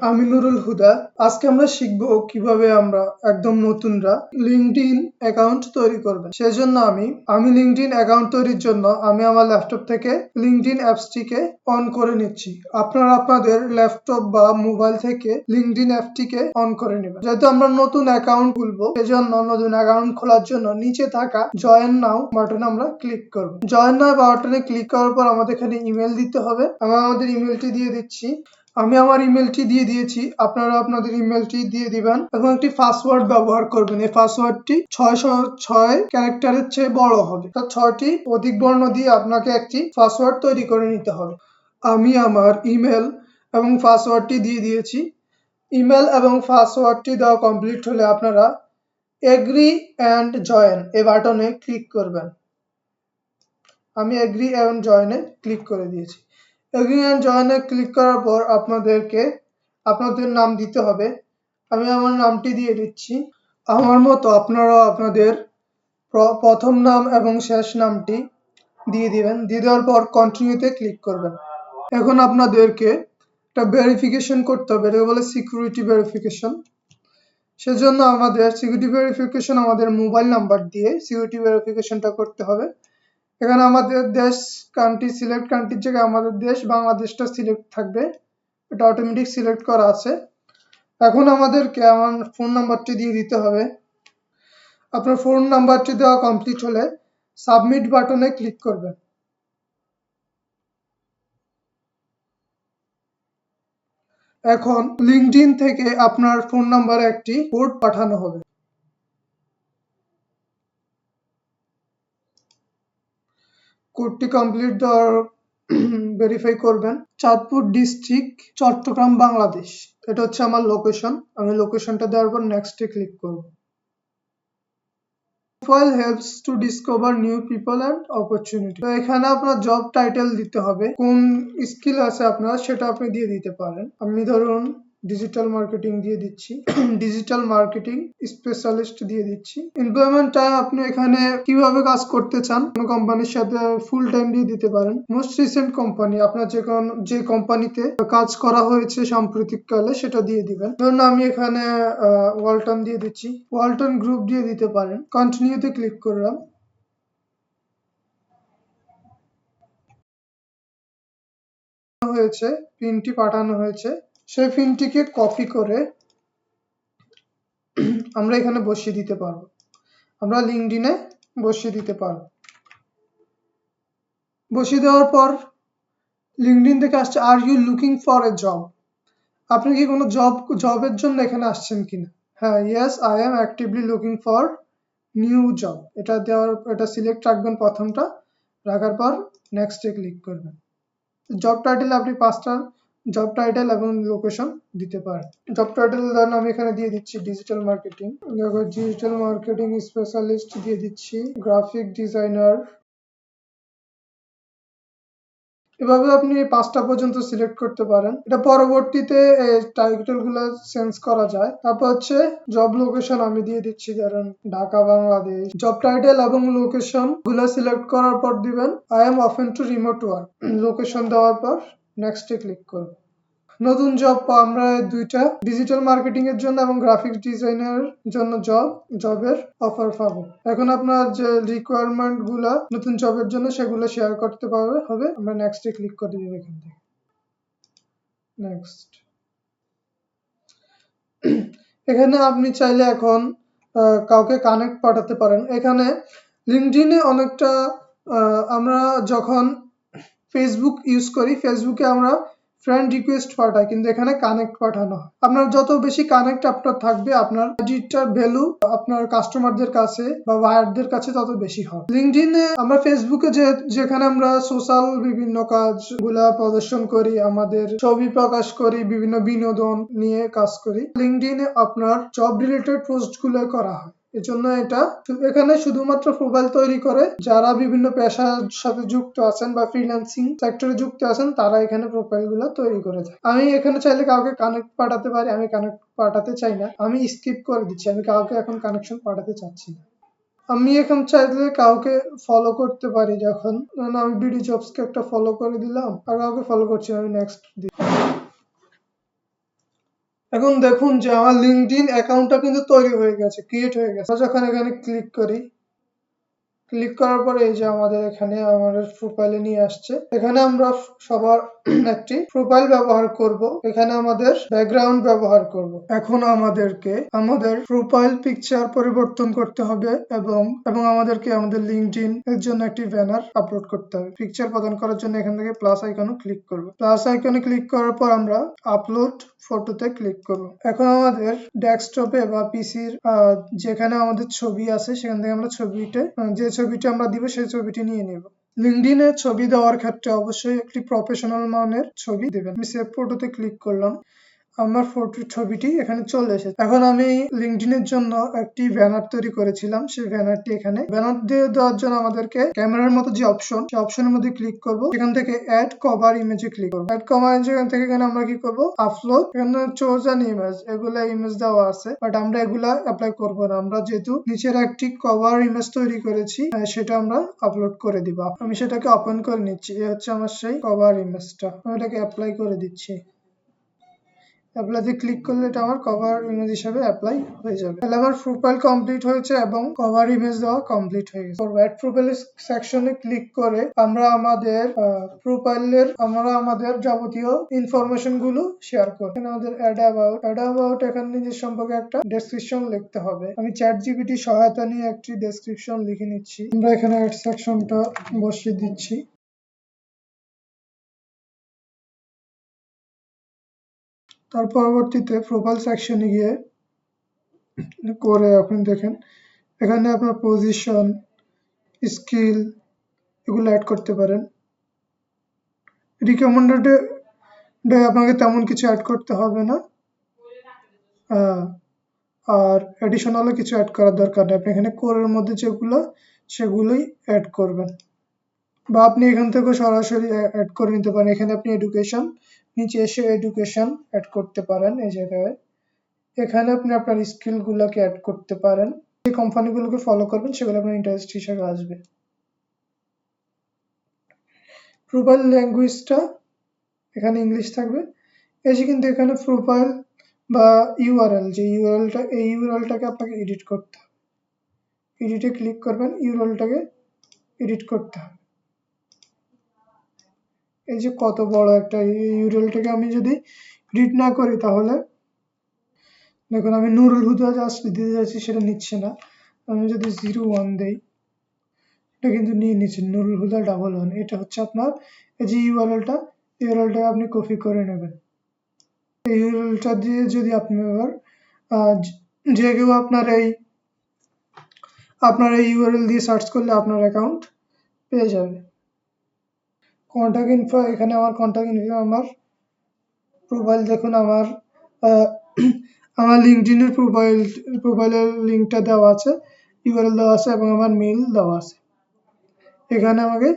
আমি নুরুল হুদা, আজকে আমরা শিখব কীভাবে আমরা একদম নতুনরা লিঙ্কডইন অ্যাকাউন্ট তৈরি করবেন। সেজন্য আমি আমি লিঙ্কডইন অ্যাকাউন্ট তৈরির জন্য আমি আমার ল্যাপটপ থেকে লিঙ্কডইন অ্যাপসটিকে অন করে নিচ্ছি। আপনারা আপনাদের ল্যাপটপ বা মোবাইল থেকে লিঙ্কডইন অ্যাপটিকে অন করে নেবেন। যেহেতু আমরা নতুন অ্যাকাউন্ট খুলবো, সেজন্য নতুন অ্যাকাউন্ট খোলার জন্য নিচে থাকা জয়েন নাও বাটনে আমরা ক্লিক করব। জয়েন নাও বাটনে ক্লিক করার পর আমাদের এখানে ইমেল দিতে হবে। আমি আমাদের ইমেলটি দিয়ে দিচ্ছি। আমি আমার ইমেলটি দিয়ে দিয়েছি, আপনারা আপনাদের ইমেলটি দিয়ে দিবেন এবং একটি পাসওয়ার্ড ব্যবহার করবেন। এই পাসওয়ার্ডটি ছয়শো ছয় ক্যারেক্টারের চেয়ে বড় হবে। তা ছয়টি অধিক বর্ণ দিয়ে আপনাকে একটি পাসওয়ার্ড তৈরি করে নিতে হবে। আমি আমার ইমেল এবং পাসওয়ার্ডটি দিয়ে দিয়েছি। ইমেল এবং পাসওয়ার্ডটি দেওয়া কমপ্লিট হলে আপনারা এগ্রি অ্যান্ড জয়েন এই বাটনে ক্লিক করবেন। আমি এগ্রি অ্যান্ড জয়েনে ক্লিক করে দিয়েছি। এগ্রি অ্যান্ড জয়েনে ক্লিক করার পর আপনাদেরকে আপনাদের নাম দিতে হবে। আমি আমার নামটি দিয়ে দিচ্ছি। আমার মতো আপনারাও আপনাদের প্রথম নাম এবং শেষ নামটি দিয়ে দিবেন। দিয়ে দেওয়ার পর কন্টিনিউতে ক্লিক করবেন। এখন আপনাদেরকে একটা ভেরিফিকেশন করতে হবে। এটাকে বলে সিকিউরিটি ভেরিফিকেশন সেজন্য আমাদের সিকিউরিটি ভেরিফিকেশন আমাদের মোবাইল নাম্বার দিয়ে সিকিউরিটি ভেরিফিকেশনটা করতে হবে। এখানে আমাদের দেশ কান্ট্রি সিলেক্ট কান্ট্রির জায়গায় আমাদের দেশ বাংলাদেশটা সিলেক্ট থাকবে। এটা অটোমেটিক সিলেক্ট করা আছে। এখন আমাদেরকে আমার ফোন নাম্বারটি দিয়ে দিতে হবে। আপনার ফোন নাম্বারটি দেওয়া কমপ্লিট হলে সাবমিট বাটনে ক্লিক করবেন। এখন লিঙ্কডইন থেকে আপনার ফোন নাম্বারে একটি কোড পাঠানো হবে। কোডটি কমপ্লিট দেওয়ার ভেরিফাই করবেন। চাঁদপুর ডিস্ট্রিক্ট চট্টগ্রাম, বাংলাদেশ। এটা হচ্ছে আমার লোকেশন আমি লোকেশনটা দেওয়ার পর নেক্সটে ক্লিক করব। Profile helps to discover new people and opportunity তো এখানে আপনার জব টাইটেল দিতে হবে। কোন স্কিল আছে আপনার, সেটা আপনি দিয়ে দিতে পারেন। আমি ধরুন ডিজিটাল মার্কেটিং দিয়ে দিচ্ছি। ডিজিটাল মার্কেটিং স্পেশালিস্ট দিয়ে দিচ্ছি। এমপ্লয়মেন্ট টাইম আপনি এখানে কীভাবে কাজ করতে চান, কোন কোম্পানির সাথে ফুল টাইম দিয়ে দিতে পারেন। মোস্ট রিসেন্ট কোম্পানি আপনার যে কোন, যে কোম্পানিতে কাজ করা হয়েছে সাম্প্রতিক কালে সেটা দিয়ে দিবেন। ধরুন আমি এখানে ওয়ালটন দিয়ে দিচ্ছি। ওয়ালটন গ্রুপ দিয়ে দিতে পারেন। কন্টিনিউতে ক্লিক করলাম। হয়েছে, পিনটি পাঠানো হয়েছে। সেই পিনটিকে কপি করে আমরা এখানে বসিয়ে দিতে পারব। আমরা লিঙ্কডিনে বসিয়ে দিতে পারব। বসিয়ে দেওয়ার পর লিঙ্কডিন থেকে আসছে are you looking for a job আপনি কি কোনো জব জবের জন্য এখানে আসছেন কিনা? হ্যাঁ yes I am actively looking for new job এটা দেওয়ার, এটা সিলেক্ট রাখবেন প্রথমটা, রাখার পর নেক্সটে ক্লিক করবেন। জব টাইটেল আপনি পাঁচটা জব টাইটেল এবং লোকেশন দিতে পারেন জব টাইটেল ধরুন আমি এখানে দিয়ে দিচ্ছি digital marketing digital marketing specialist দিয়ে দিচ্ছি গ্রাফিক ডিজাইনার এভাবে আপনি পাঁচটা পর্যন্ত সিলেক্ট করতে পারেন। এটা পরবর্তীতে টাইটেলগুলো চেঞ্জ করা যায়। তারপর হচ্ছে জব লোকেশন আমি দিয়ে দিচ্ছি, ধরেন ঢাকা, বাংলাদেশ। জব টাইটেল এবং লোকেশনগুলো সিলেক্ট করার পর দিবেন I am open to remote work location দেওয়ার পর নেক্সটে ক্লিক করব নতুন জব আমরা দুইটা ডিজিটাল মার্কেটিং এর জন্য এবং গ্রাফিক্স ডিজাইনের জন্য জব জবের অফার পাবো। এখন আপনার যে রিকোয়ারমেন্টগুলা নতুন জবের জন্য সেগুলো শেয়ার করতে পারবে, হবে। আমরা নেক্সটে ক্লিক করে দিব এখান থেকে। নেক্সট এখানে আপনি চাইলে এখন কাউকে কানেক্ট পাঠাতে পারেন। এখানে লিঙ্কডইনে অনেকটা আমরা যখন ফেসবুক ইউজ করি ফেসবুকে আমরা ফ্রেন্ড রিকোয়েস্ট পাঠাই, কিন্তু এখানে কানেক্ট পাঠানো হয়। আপনার যত বেশি কানেক্ট আপনার থাকবে, আপনার আইডিটার ভ্যালু আপনার কাস্টমারদের কাছে বা বায়ারদের কাছে তত বেশি হয় লিঙ্কডইনে আমরা ফেসবুকে যে, যেখানে আমরা সোশ্যাল বিভিন্ন কাজগুলা প্রদর্শন করি, আমাদের ছবি প্রকাশ করি, বিভিন্ন বিনোদন নিয়ে কাজ করি লিঙ্কডইনে আপনার জব রিলেটেড পোস্টগুলো করা হয়। এজন্য এটা এখানে শুধুমাত্র প্রোফাইল তৈরি করে যারা বিভিন্ন পেশার সাথে যুক্ত আছেন বা ফ্রিল্যান্সিং সেক্টরে যুক্ত আছেন, তারা এখানে প্রোফাইলগুলো তৈরি করে থাকে। আমি এখানে চাইলে কাউকে কানেক্ট পাঠাতে পারি, আমি কানেক্ট পাঠাতে চাই না। আমি স্কিপ করে দিচ্ছি, আমি কাউকে এখন কানেকশন পাঠাতে চাচ্ছি না। আমি এখন চাইলে কাউকে ফলো করতে পারি যখন আমি বিডি জবসকে একটা ফলো করে দিলাম, আর কাউকে ফলো করছি আমি নেক্সট দিই এখন দেখুন যে আমার লিঙ্কডইন অ্যাকাউন্টটা কিন্তু তৈরি হয়ে গেছে ক্রিয়েট হয়ে গেছে। যখন এখানে ক্লিক করি ক্লিক করার পরে এই যে আমাদের এখানে আমাদের প্রোফাইলে নিয়ে আসছে। এখানে আমরা সবার একটি প্রোফাইল ব্যবহার করব। এখানে আমাদের ব্যাকগ্রাউন্ড ব্যবহার করব। এখন আমাদেরকে আমাদের প্রোফাইল পিকচার পরিবর্তন করতে হবে এবং এবং আমাদেরকে আমাদের লিঙ্কডইন এর জন্য একটি ব্যানার আপলোড করতে হবে। পিকচার প্রদান করার জন্য এখান থেকে প্লাস আইকনে ক্লিক করব। প্লাস আইকনে ক্লিক করার পর আমরা আপলোড ফটোতে ক্লিক করব। এখন আমাদের ডেস্কটপে বা পিসির যেখানে আমাদের ছবি আছে সেখান থেকে আমরা আহ, যে ছবিটি আমরা দিব সেই ছবিটি নিয়ে নেব। লিঙ্কডইনে ছবি দেওয়ার ক্ষেত্রে অবশ্যই একটি প্রফেশনাল মানের ছবি দেবেন। আমি সেভ ফটোতে ক্লিক করলাম। আমার ফটো ছবিটি এখানে চলে এসেছে। এখন আমি লিঙ্কডইনের জন্য একটি ব্যানার তৈরি করেছিলাম। সেই ব্যানারটি এখানে। ব্যানার দিয়ে দেওয়ার জন্য আমাদেরকে ক্যামেরার মতো যে অপশন, সেই অপশনের মধ্যে ক্লিক করব। এখান থেকে অ্যাড কভার ইমেজে ক্লিক করব। অ্যাড কভার ইমেজ এখান থেকে এখানে আমরা কি করব? আপলোড এখানে চোজ অ্যান্ড ইমেজ এগুলা ইমেজ দেওয়া আছে। বাট আমরা এগুলা অ্যাপ্লাই করব না। আমরা যেহেতু নিচের একটি কভার ইমেজ তৈরি করেছি সেটা আমরা আপলোড করে দিব। আমি সেটাকে ওপেন করে নিচ্ছি। এ হচ্ছে আমার সেই কভার ইমেজটা আমি এটাকে অ্যাপ্লাই করে দিচ্ছি। অ্যাপ্লাইতে ক্লিক করলে এটা আমার কভার ইমেজ হিসেবে অ্যাপ্লাই হয়ে যাবে। তাহলে আমার প্রোফাইল কমপ্লিট হয়েছে এবং কভার ইমেজ দেওয়া কমপ্লিট হয়ে গেছে। অ্যাড প্রোফাইল সেকশনে ক্লিক করে আমরা আমাদের প্রোফাইলের আমরা আমাদের যাবতীয় ইনফরমেশনগুলো শেয়ার করি এখানে আমাদের অ্যাড অ্যাবাউট অ্যাড অ্যাবাউট এখানে নিজের সম্পর্কে একটা ডেসক্রিপশন লিখতে হবে। আমি চ্যাট জিপিটি সহায়তা নিয়ে একটি ডেসক্রিপশন লিখে নিচ্ছি। আমরা এখানে অ্যাড সেকশনটা বসিয়ে দিচ্ছি। তার পরবর্তীতে প্রোফাইল সেকশনে গিয়ে করে আপনি দেখেন। এখানে আপনার পজিশন স্কিল এগুলো অ্যাড করতে পারেন। রিকমেন্ডেড আপনাকে তেমন কিছু অ্যাড করতে হবে না। আহ, আর অ্যাডিশনালও কিছু অ্যাড করার দরকার নেই। আপনি এখানে কোরের মধ্যে যেগুলো সেগুলোই অ্যাড করবেন। বা আপনি এখান থেকে সরাসরি অ্যাড করে নিতে পারেন। এখানে আপনি এডুকেশন নিচে এসে এডুকেশন অ্যাড করতে পারেন এই জায়গায়। এখানে আপনি আপনার স্কিলগুলোকে অ্যাড করতে পারেন। যে কোম্পানিগুলোকে ফলো করবেন, সেগুলো আপনার ইন্টারেস্ট হিসেবে আসবে। প্রোফাইল ল্যাঙ্গুয়েজটা এখানে ইংলিশ থাকবে। এই যে কিন্তু এখানে প্রোফাইল বা ইউআরএল যে ইউআরএলটা এই ইউআরএলটাকে আপনাকে এডিট করতে হবে। এডিটে ক্লিক করবেন ইউআরএলটাকে এডিট করতে হবে। এই যে কত বড় একটা ইউআরএলটাকে আমি যদি এডিট না করি তাহলে দেখুন আমি নুরুল হুদা জাস্ট দিতে যাচ্ছি সেটা নিচ্ছে না। আমি যদি জিরো ওয়ান দেই এটা কিন্তু নিয়ে নিচ্ছে নুরুল হুদা ডাবল ওয়ান এটা হচ্ছে আপনার এই যে ইউআরএলটা ইউআরএলটা আপনি কপি করে নেবেন। এই ইউআরএলটা দিয়ে যদি আপনি আহ, যে কেউ আপনার এই আপনার এই ইউআরএল দিয়ে সার্চ করলে আপনার অ্যাকাউন্ট পেয়ে যাবে। কন্ট্যাক্ট ইনফো এখানে আমার কন্ট্যাক্ট ইনফো আমার প্রোফাইল দেখুন, আমার আমার লিঙ্কডইনের প্রোফাইল প্রোফাইলের লিঙ্কটা দেওয়া আছে ইউআরএল দেওয়া আছে এবং আমার মেইল দেওয়া আছে। এখানে আমাকে,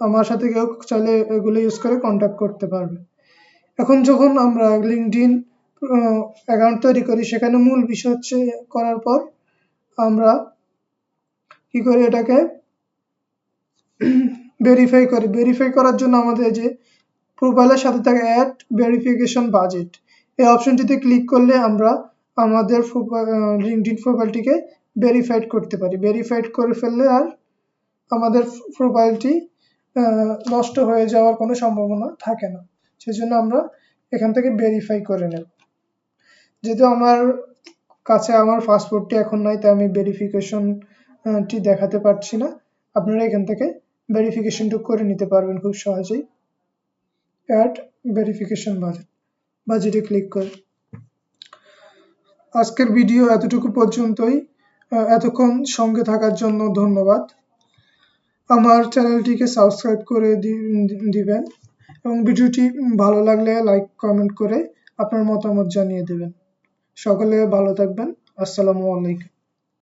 আমার সাথে কেউ চাইলে এগুলো ইউজ করে কন্ট্যাক্ট করতে পারবে। এখন যখন আমরা লিঙ্কডইন অ্যাকাউন্ট তৈরি করি, সেখানে মূল বিষয় হচ্ছে, করার পর আমরা কি করি এটাকে ভেরিফাই করি। ভেরিফাই করার জন্য আমাদের যে প্রোফাইলের সাথে থাকে অ্যাড ভেরিফিকেশন বাজেট এই অপশনটিতে ক্লিক করলে আমরা আমাদের লিঙ্কডইন প্রোফাইলটিকে ভেরিফাইড করতে পারি। ভেরিফাইড করে ফেললে আর আমাদের প্রোফাইলটি নষ্ট হয়ে যাওয়ার কোনো সম্ভাবনা থাকে না। সেজন্য আমরা এখান থেকে ভেরিফাই করে নেব। যেহেতু আমার কাছে আমার পাসপোর্টটি এখন নাই, তাই আমি ভেরিফিকেশনটি দেখাতে পারছি না। আপনারা এখান থেকে ভেরিফিকেশনটুকু করে নিতে পারবেন খুব সহজেই। অ্যাড ভেরিফিকেশন বাজেট বাজেটে ক্লিক করে আজকের ভিডিও এতটুকু পর্যন্তই। এতক্ষণ সঙ্গে থাকার জন্য ধন্যবাদ। আমার চ্যানেলটিকে সাবস্ক্রাইব করে দিবেন এবং ভিডিওটি ভালো লাগলে লাইক কমেন্ট করে আপনার মতামত জানিয়ে দেবেন। সকলে ভালো থাকবেন। আসসালামু আলাইকুম।